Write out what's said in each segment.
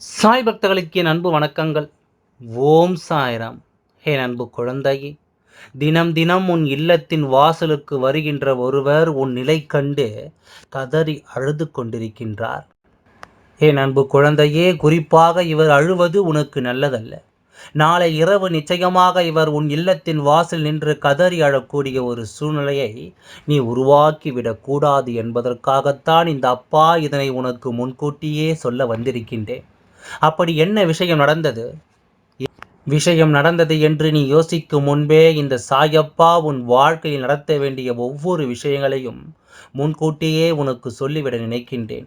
சாய் பக்தர்களுக்கு என் அன்பு வணக்கங்கள். ஓம் சாய்ராம். என் அன்பு குழந்தையே தினம் தினம் உன் இல்லத்தின் வாசலுக்கு வருகின்ற ஒருவர் உன் நிலை கண்டு கதறி அழுது கொண்டிருக்கின்றார். என் அன்பு குழந்தையே குறிப்பாக இவர் அழுவது உனக்கு நல்லதல்ல. நாளை இரவு நிச்சயமாக இவர் உன் இல்லத்தின் வாசல் நின்று கதறி அழக்கூடிய ஒரு சூழ்நிலையை நீ உருவாக்கிவிடக்கூடாது என்பதற்காகத்தான் இந்த அப்பா இதனை உனக்கு முன்கூட்டியே சொல்ல வந்திருக்கின்றேன். அப்படி என்ன விஷயம் நடந்தது? விஷயம் நடந்தது என்று நீ யோசிக்கும் முன்பே இந்த சாயப்பா உன் வாழ்க்கையில் நடத்த வேண்டிய ஒவ்வொரு விஷயங்களையும் முன்கூட்டியே உனக்கு சொல்லிவிட நினைக்கின்றேன்.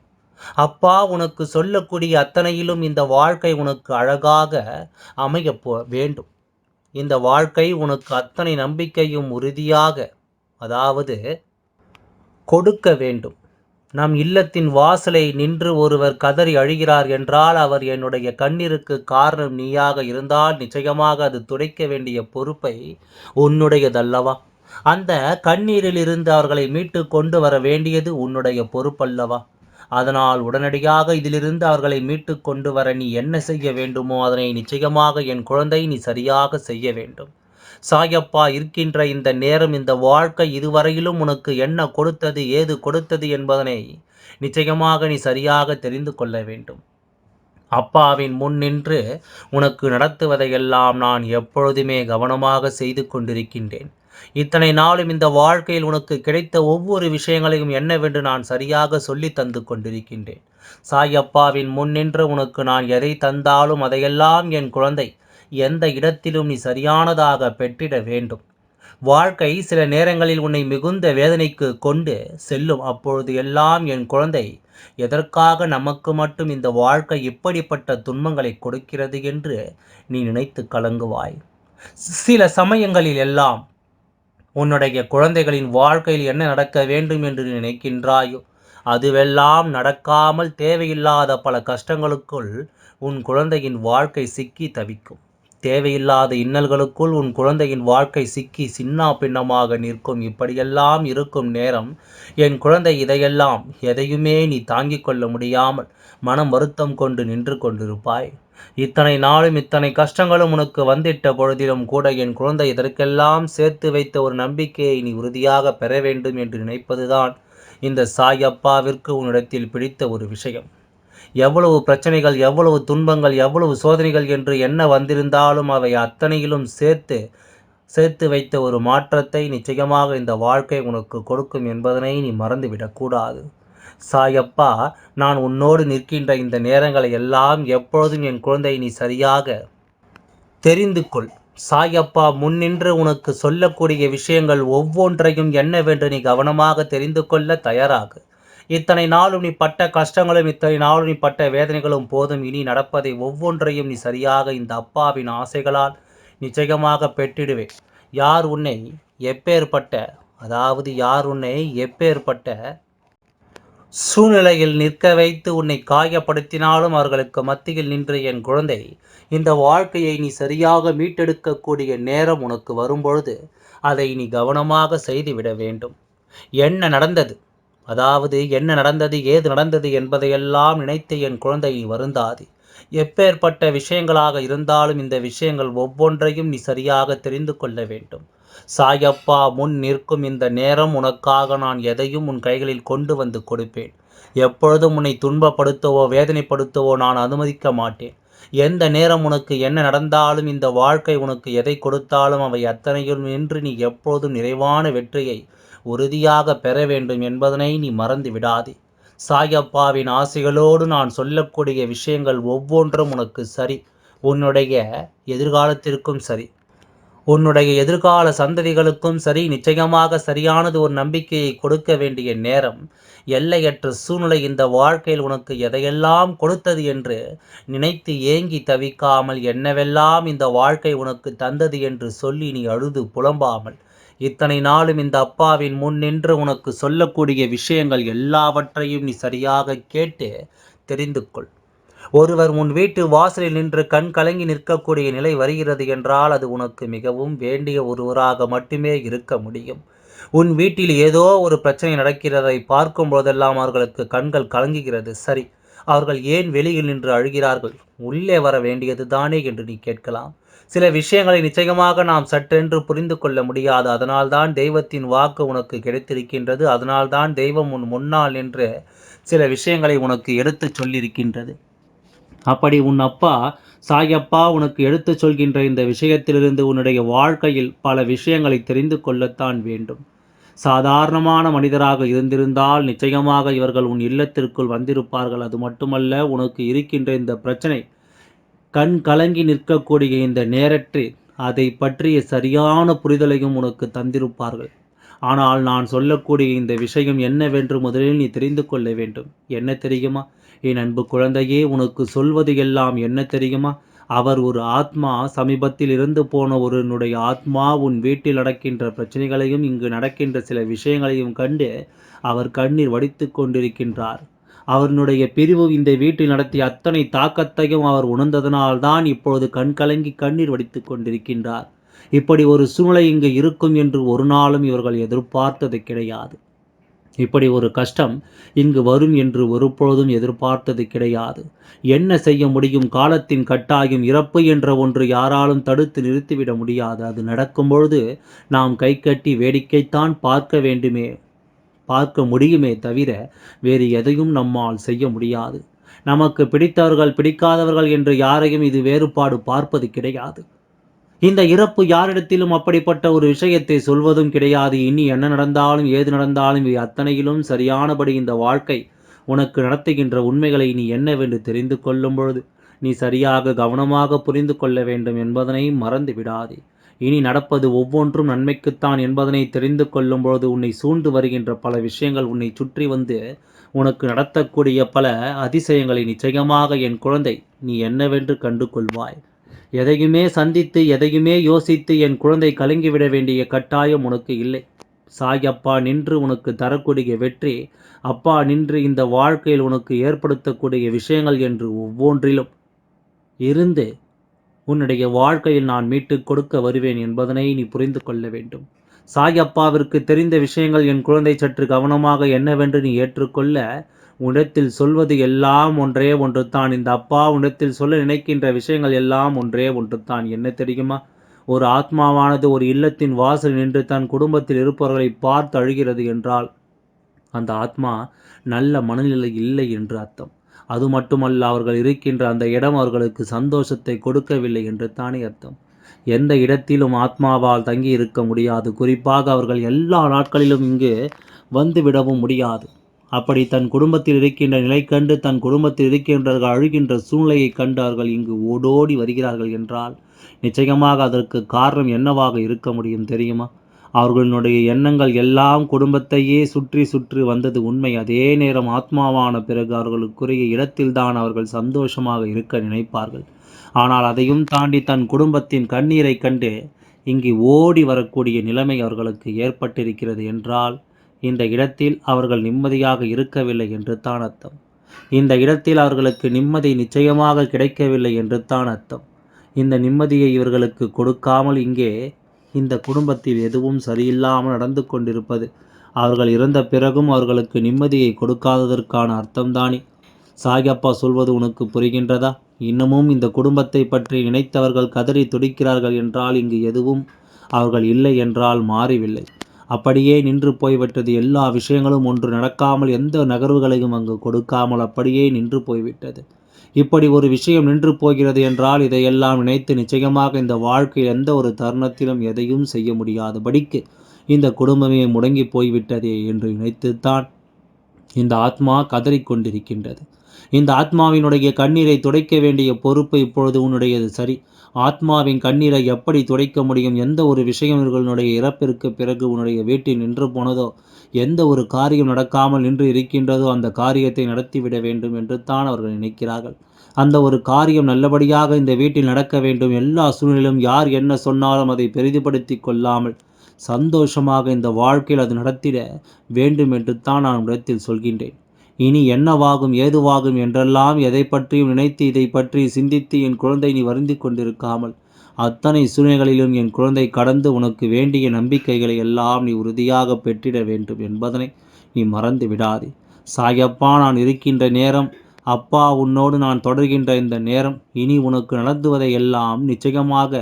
அப்பா உனக்கு சொல்லக்கூடிய அத்தனையிலும் இந்த வாழ்க்கை உனக்கு அழகாக அமைய வேண்டும். இந்த வாழ்க்கை உனக்கு அத்தனை நம்பிக்கையும் உறுதியாக அதாவது கொடுக்க வேண்டும். நம் இல்லத்தின் வாசலை நின்று ஒருவர் கதறி அழுகிறார் என்றால் அவர் என்னுடைய கண்ணீருக்கு காரணம் நீயாக இருந்தால் நிச்சயமாக அது துடைக்க வேண்டிய பொறுப்பை உன்னுடையதல்லவா? அந்த கண்ணீரில் இருந்து அவர்களை மீட்டு கொண்டு வர வேண்டியது உன்னுடைய பொறுப்பல்லவா? அதனால் உடனடியாக இதிலிருந்து அவர்களை மீட்டு கொண்டு வர நீ என்ன செய்ய வேண்டுமோ அதனை நிச்சயமாக என் குழந்தை நீ சரியாக செய்ய வேண்டும். சாயப்பா இருக்கின்ற இந்த நேரம் இந்த வாழ்க்கை இதுவரையிலும் உனக்கு என்ன கொடுத்தது ஏது கொடுத்தது என்பதனை நிச்சயமாக நீ சரியாக தெரிந்து கொள்ள வேண்டும். அப்பாவின் முன் நின்று உனக்கு நடத்துவதையெல்லாம் நான் எப்பொழுதுமே கவனமாக செய்து கொண்டிருக்கின்றேன். இத்தனை நாளும் இந்த வாழ்க்கையில் உனக்கு கிடைத்த ஒவ்வொரு விஷயங்களையும் என்னவென்று நான் சரியாக சொல்லி தந்து கொண்டிருக்கின்றேன். சாயப்பாவின் முன் நின்று உனக்கு நான் எதை தந்தாலும் அதையெல்லாம் என் குழந்தை எந்த இடத்திலும் நீ சரியானதாக பெற்றிட வேண்டும். வாழ்க்கை சில நேரங்களில் உன்னை மிகுந்த வேதனைக்கு கொண்டு செல்லும். அப்பொழுது எல்லாம் என் குழந்தை எதற்காக நமக்கு மட்டும் இந்த வாழ்க்கை இப்படிப்பட்ட துன்பங்களை கொடுக்கிறது என்று நீ நினைத்து கலங்குவாய்? சில சமயங்களில் எல்லாம் உன்னுடைய குழந்தைகளின் வாழ்க்கையில் என்ன நடக்க வேண்டும் என்று நீ நினைக்கின்றாயோ அதுவெல்லாம் நடக்காமல் தேவையில்லாத பல கஷ்டங்களுக்குள் உன் குழந்தையின் வாழ்க்கை சிக்கி தவிக்கும். தேவையில்லாத இன்னல்களுக்குள் உன் குழந்தையின் வாழ்க்கை சிக்கி சின்னா பின்னமாக நிற்கும். இப்படியெல்லாம் இருக்கும் நேரம் என் குழந்தை இதையெல்லாம் எதையுமே நீ தாங்கிக் கொள்ள முடியாமல் மனம் வருத்தம் கொண்டு நின்று கொண்டிருப்பாய். இத்தனை நாளும் இத்தனை கஷ்டங்களும் உனக்கு வந்திட்ட பொழுதிலும் கூட என் குழந்தை இதற்கெல்லாம் சேர்த்து வைத்த ஒரு நம்பிக்கையை நீ உறுதியாக பெற வேண்டும் என்று நினைப்பதுதான் இந்த சாயப்பாவிற்கு உன்னிடத்தில் பிடித்த ஒரு விஷயம். எவ்வளவு பிரச்சனைகள் எவ்வளவு துன்பங்கள் எவ்வளவு சோதனைகள் என்று என்ன வந்திருந்தாலும் அவை அத்தனையிலும் சேர்த்து சேர்த்து வைத்த ஒரு மாற்றத்தை நிச்சயமாக இந்த வாழ்க்கை உனக்கு கொடுக்கும் என்பதனை நீ மறந்துவிடக்கூடாது சாயப்பா நான் உன்னோடு நிற்கின்ற இந்த நேரங்களை எல்லாம் எப்பொழுதும் என் குழந்தை நீ சரியாக தெரிந்து கொள். சாயப்பா முன்னின்று உனக்கு சொல்லக்கூடிய விஷயங்கள் ஒவ்வொன்றையும் என்னவென்று நீ கவனமாக தெரிந்து கொள்ள தயாராகு. இத்தனை நாளும் நீ பட்ட கஷ்டங்களும் இத்தனை நாளும் நீ பட்ட வேதனைகளும் போதும். இனி நடப்பதை ஒவ்வொன்றையும் நீ சரியாக இந்த அப்பாவின் ஆசைகளால் நிச்சயமாக பெற்றிடுவேன். யார் உன்னை எப்பேற்பட்ட அதாவது யார் உன்னை எப்பேற்பட்ட சூழ்நிலையில் நிற்க வைத்து உன்னை காயப்படுத்தினாலும் அவர்களுக்கு மத்தியில் நின்ற என் குழந்தை இந்த வாழ்க்கையை நீ சரியாக மீட்டெடுக்கக்கூடிய நேரம் உனக்கு வரும்பொழுது அதை நீ கவனமாக செய்துவிட வேண்டும். என்ன நடந்தது? அதாவது என்ன நடந்தது ஏது நடந்தது என்பதையெல்லாம் நினைத்து என் குழந்தை வருந்தாது. எப்பேற்பட்ட விஷயங்களாக இருந்தாலும் இந்த விஷயங்கள் ஒவ்வொன்றையும் நீ சரியாக தெரிந்து கொள்ள வேண்டும். சாயப்பா முன் நிற்கும் இந்த நேரம் உனக்காக நான் எதையும் உன் கைகளில் கொண்டு வந்து கொடுப்பேன். எப்பொழுதும் உன்னை துன்பப்படுத்தவோ வேதனைப்படுத்தவோ நான் அனுமதிக்க மாட்டேன். எந்த நேரம் உனக்கு என்ன நடந்தாலும் இந்த வாழ்க்கை உனக்கு எதை கொடுத்தாலும் அவை அத்தனையும் நின்று நீ எப்பொழுதும் நிறைவான வெற்றியை உறுதியாக பெற வேண்டும் என்பதனை நீ மறந்து விடாதே. சாயப்பாவின் ஆசைகளோடு நான் சொல்லக்கூடிய விஷயங்கள் ஒவ்வொன்றும் உனக்கு சரி. உன்னுடைய எதிர்காலத்திற்கும் சரி. உன்னுடைய எதிர்கால சந்ததிகளுக்கும் சரி. நிச்சயமாக சரியானது ஒரு நம்பிக்கையை கொடுக்க வேண்டிய நேரம். எல்லையற்ற சூழ்நிலை இந்த வாழ்க்கையில் உனக்கு எதையெல்லாம் கொடுத்தது என்று நினைத்து ஏங்கி தவிக்காமல் என்னவெல்லாம் இந்த வாழ்க்கை உனக்கு தந்தது என்று சொல்லி நீ அழுது புலம்பாமல் இத்தனை நாளும் இந்த அப்பாவின் முன் நின்று உனக்கு சொல்லக்கூடிய விஷயங்கள் எல்லாவற்றையும் நீ சரியாக கேட்டு தெரிந்து கொள். ஒருவர் உன் வீட்டு வாசலில் நின்று கண் கலங்கி நிற்கக்கூடிய நிலை வருகிறது என்றால் அது உனக்கு மிகவும் வேண்டிய ஒருவராக மட்டுமே இருக்க முடியும். உன் வீட்டில் ஏதோ ஒரு பிரச்சனை நடக்கிறதை பார்க்கும் போதெல்லாம் அவர்களுக்கு கண்கள் கலங்குகிறது. சரி அவர்கள் ஏன் வெளியில் நின்று அழுகிறார்கள்? உள்ளே வர வேண்டியது தானே என்று நீ கேட்கலாம். சில விஷயங்களை நிச்சயமாக நாம் சற்றென்று புரிந்து கொள்ள முடியாது. அதனால்தான் தெய்வத்தின் வாக்கு உனக்கு கிடைத்திருக்கின்றது. அதனால்தான் தெய்வம் உன் முன்னால் என்று சில விஷயங்களை உனக்கு எடுத்துச் சொல்லியிருக்கின்றது. அப்படி உன் அப்பா சாயப்பா உனக்கு எடுத்துச் சொல்கின்ற இந்த விஷயத்திலிருந்து உன்னுடைய வாழ்க்கையில் பல விஷயங்களை தெரிந்து கொள்ளத்தான் வேண்டும். சாதாரணமான மனிதராக இருந்திருந்தால் நிச்சயமாக இவர்கள் உன் இல்லத்திற்குள் வந்திருப்பார்கள். அது மட்டுமல்ல உனக்கு இருக்கின்ற இந்த பிரச்சனை கண் கலங்கி நிற்கக்கூடிய இந்த நேரத்தில் அதை பற்றிய சரியான புரிதலையும் உனக்கு தந்திருப்பார்கள். ஆனால் நான் சொல்லக்கூடிய இந்த விஷயம் என்னவென்று முதலில் நீ தெரிந்து கொள்ள வேண்டும். என்ன தெரியுமா? என் அன்பு குழந்தையே உனக்கு சொல்வது எல்லாம் என்ன தெரியுமா? அவர் ஒரு ஆத்மா சமீபத்தில் இருந்து போன ஒருனுடைய ஆத்மா உன் வீட்டில் நடக்கின்ற பிரச்சனைகளையும் இங்கு நடக்கின்ற சில விஷயங்களையும் கண்டு அவர் கண்ணீர் வடித்து கொண்டிருக்கின்றார். அவனுடைய பிரிவு இந்த வீட்டில் நடத்திய அத்தனை தாக்கத்தையும் அவர் உணர்ந்ததனால்தான் இப்பொழுது கண்கலங்கி கண்ணீர் வடித்து கொண்டிருக்கின்றார். இப்படி ஒரு சூழ்நிலை இங்கு இருக்கும் என்று ஒரு நாளும் இவர்கள் எதிர்பார்த்தது கிடையாது. இப்படி ஒரு கஷ்டம் இங்கு வரும் என்று ஒருபொழுதும் எதிர்பார்த்தது கிடையாது. என்ன செய்ய முடியும்? காலத்தின் கட்டாயம் இறப்பு என்ற ஒன்று யாராலும் தடுத்து நிறுத்திவிட முடியாது. அது நடக்கும்பொழுது நாம் கை கட்டி வேடிக்கைத்தான் பார்க்க வேண்டுமே. பார்க்க முடியுமே தவிர வேறு எதையும் நம்மால் செய்ய முடியாது. நமக்கு பிடித்தவர்கள் பிடிக்காதவர்கள் என்று யாரையும் இது வேறுபாடு பார்ப்பது கிடையாது. இந்த இறப்பு யாரிடத்திலும் அப்படிப்பட்ட ஒரு விஷயத்தை சொல்வதும் கிடையாது. இனி என்ன நடந்தாலும் ஏது நடந்தாலும் இவை அத்தனையிலும் சரியானபடி இந்த வாழ்க்கை உனக்கு நடத்துகின்ற உண்மைகளை நீ என்னவென்று தெரிந்து கொள்ளும் பொழுது நீ சரியாக கவனமாக புரிந்து கொள்ள வேண்டும் என்பதனை மறந்து விடாதே இனி நடப்பது ஒவ்வொன்றும் நன்மைக்குத்தான் என்பதனை தெரிந்து கொள்ளும்போது உன்னை சூழ்ந்து வருகின்ற பல விஷயங்கள் உன்னை சுற்றி வந்து உனக்கு நடத்தக்கூடிய பல அதிசயங்களை நிச்சயமாக என் குழந்தை நீ என்னவென்று கண்டு கொள்வாய் எதையுமே சந்தித்து எதையுமே யோசித்து என் குழந்தை கலங்கிவிட வேண்டிய கட்டாயம் உனக்கு இல்லை. சாய் அப்பா நின்று உனக்கு தரக்கூடிய வெற்றி அப்பா நின்று இந்த வாழ்க்கையில் உனக்கு ஏற்படுத்தக்கூடிய விஷயங்கள் என்று ஒவ்வொன்றிலும் இருந்து உன்னுடைய வாழ்க்கையில் நான் மீட்டுக் கொடுக்க வருவேன் என்பதனை நீ புரிந்து கொள்ள வேண்டும். சாய் அப்பாவிற்கு தெரிந்த விஷயங்கள் என் குழந்தை சற்று கவனமாக என்னவென்று நீ ஏற்றுக்கொள்ள உனத்தில் சொல்வது எல்லாம் ஒன்றே ஒன்று தான் இந்த அப்பா உனத்தில் சொல்ல நினைக்கின்ற விஷயங்கள் எல்லாம் ஒன்றே ஒன்று தான் என்ன தெரியுமா? ஒரு ஆத்மாவானது ஒரு இல்லத்தின் வாசல் நின்று தன் குடும்பத்தில் இருப்பவர்களை பார்த்து அழுகிறது என்றால் அந்த ஆத்மா நல்ல மனநிலை இல்லை என்று அர்த்தம். அது மட்டுமல்ல அவர்கள் இருக்கின்ற அந்த இடம் அவர்களுக்கு சந்தோஷத்தை கொடுக்கவில்லை என்று தானே அர்த்தம். எந்த இடத்திலும் ஆத்மாவால் தங்கி இருக்க முடியாது. குறிப்பாக அவர்கள் எல்லா நாட்களிலும் இங்கு வந்துவிடவும் முடியாது. அப்படி தன் குடும்பத்தில் இருக்கின்ற நிலை கண்டு தன் குடும்பத்தில் இருக்கின்றவர்கள் அழுகின்ற சூழ்நிலையை கண்டு அவர்கள் இங்கு ஓடோடி வருகிறார்கள் என்றால் நிச்சயமாக அதற்கு காரணம் என்னவாக இருக்க முடியும் தெரியுமா? அவர்களுடைய எண்ணங்கள் எல்லாம் குடும்பத்தையே சுற்றி சுற்றி வந்தது உண்மை. அதே நேரம் ஆத்மாவான பிறகு அவர்களுக்குரிய இடத்தில்தான் அவர்கள் சந்தோஷமாக இருக்க நினைப்பார்கள். ஆனால் அதையும் தாண்டி தன் குடும்பத்தின் கண்ணீரை கண்டு இங்கு ஓடி வரக்கூடிய நிலைமை அவர்களுக்கு ஏற்பட்டிருக்கிறது என்றால் இந்த இடத்தில் அவர்கள் நிம்மதியாக இருக்கவில்லை என்று தான் அர்த்தம். இந்த இடத்தில் அவர்களுக்கு நிம்மதி நிச்சயமாக கிடைக்கவில்லை என்று தான் அர்த்தம். இந்த நிம்மதியை இவர்களுக்கு கொடுக்காமல் இங்கே இந்த குடும்பத்தில் எதுவும் சரியில்லாமல் நடந்து கொண்டிருப்பது. அவர்கள் இறந்த பிறகும் அவர்களுக்கு நிம்மதியை கொடுக்காததற்கான அர்த்தம்தானே. சாயப்பா சொல்வது உனக்கு புரிகின்றதா? இன்னமும் இந்த குடும்பத்தை பற்றி நினைத்தவர்கள் கதறி துடிக்கிறார்கள் என்றால் இங்கு எதுவும் அவர்கள் இல்லை என்றால் மாறிவில்லை. அப்படியே நின்று போய்விட்டது. எல்லா விஷயங்களும் ஒன்று நடக்காமல் எந்த நகர்வுகளையும் அங்கு கொடுக்காமல் அப்படியே நின்று போய்விட்டது. இப்படி ஒரு விஷயம் நின்று போகிறது என்றால் இதையெல்லாம் நினைத்து நிச்சயமாக இந்த வாழ்க்கையில் எந்த ஒரு தருணத்திலும் எதையும் செய்ய முடியாதபடிக்கு இந்த குடும்பமே முடங்கி போய்விட்டதே என்று நினைத்துத்தான் இந்த ஆத்மா கதறிக்கொண்டிருக்கின்றது இந்த ஆத்மாவினுடைய கண்ணீரை துடைக்க வேண்டிய பொறுப்பு இப்பொழுது உன்னுடையது சரி. ஆத்மாவின் கண்ணீரை எப்படி துடைக்க முடியும்? எந்த ஒரு விஷயம் இவர்களுடைய இறப்பிற்கு பிறகு உன்னுடைய வீட்டில் நின்று போனதோ எந்த ஒரு காரியம் நடக்காமல் நின்று இருக்கின்றதோ அந்த காரியத்தை நடத்திவிட வேண்டும் என்று தான் அவர்கள் நினைக்கிறார்கள். அந்த ஒரு காரியம் நல்லபடியாக இந்த வீட்டில் நடக்க வேண்டும். எல்லா சூழ்நிலையிலும் யார் என்ன சொன்னாலும் அதை பெரிதுபடுத்தி கொள்ளாமல் சந்தோஷமாக இந்த வாழ்க்கையில் அது நடத்திட வேண்டும் என்று தான் நான் இடத்தில் சொல்கின்றேன். இனி என்னவாகும் ஏதுவாகும் என்றெல்லாம் எதை பற்றியும் நினைத்து இதை பற்றி சிந்தித்து என் குழந்தை நீ வருந்தி கொண்டிருக்காமல் அத்தனை சூழ்நிலைகளிலும் என் குழந்தை கடந்து உனக்கு வேண்டிய நம்பிக்கைகளை எல்லாம் நீ உறுதியாக பெற்றிட வேண்டும் என்பதனை நீ மறந்து விடாதே. சாயப்பா நான் இருக்கின்ற நேரம் அப்பா உன்னோடு நான் தொடர்கின்ற இந்த நேரம் இனி உனக்கு நடத்துவதை எல்லாம் நிச்சயமாக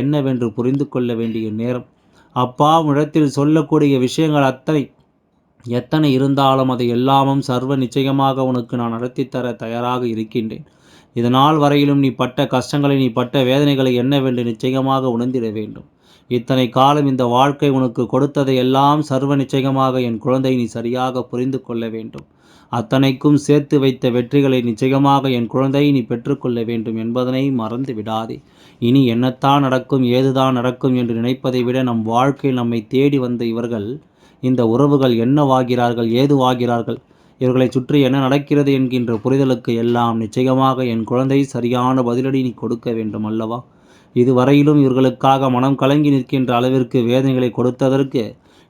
என்னவென்று புரிந்து கொள்ள வேண்டிய நேரம். அப்பா உன்னிடத்தில் சொல்லக்கூடிய விஷயங்கள் அத்தனை எத்தனை இருந்தாலும் அதை எல்லாமும் சர்வ நிச்சயமாக உனக்கு நான் நடத்தித்தர தயாராக இருக்கின்றேன். இதனால் வரையிலும் நீ பட்ட கஷ்டங்களை நீ பட்ட வேதனைகளை என்னவென்று நிச்சயமாக உணர்ந்திட வேண்டும். இத்தனை காலம் இந்த வாழ்க்கை உனக்கு கொடுத்ததை எல்லாம் சர்வ நிச்சயமாக என் குழந்தை நீ சரியாக புரிந்து கொள்ள வேண்டும். அத்தனைக்கும் சேர்த்து வைத்த வெற்றிகளை நிச்சயமாக என் குழந்தை நீ பெற்றுக்கொள்ள வேண்டும் என்பதனை மறந்து விடாதே. இனி என்னத்தான் நடக்கும் ஏதுதான் நடக்கும் என்று நினைப்பதை விட நம் வாழ்க்கையில் நம்மை தேடி வந்த இவர்கள் இந்த உறவுகள் என்னவாகிறார்கள் ஏதுவாகிறார்கள்? இவர்களை சுற்றி என்ன நடக்கிறது என்கின்ற புரிதலுக்கு எல்லாம் நிச்சயமாக என் குழந்தை சரியான பதிலடி நீ கொடுக்க வேண்டும் அல்லவா? இதுவரையிலும் இவர்களுக்காக மனம் கலங்கி நிற்கின்ற அளவிற்கு வேதனைகளை கொடுத்ததற்கு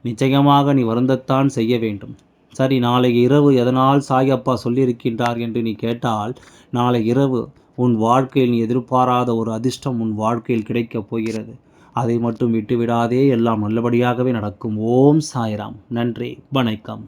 நிச்சயமாக நீ வருந்தத்தான் செய்ய வேண்டும். சரி நாளை இரவு எதனால் சாயப்பா சொல்லியிருக்கின்றார் என்று நீ கேட்டால் நாளை இரவு உன் வாழ்க்கையில் நீ எதிர்பாராத ஒரு அதிர்ஷ்டம் உன் வாழ்க்கையில் கிடைக்கப் போகிறது. அதை மட்டும் விட்டுவிடாதே எல்லாம் நல்லபடியாகவே நடக்கும். ஓம் சாய்ராம். நன்றி. வணக்கம்.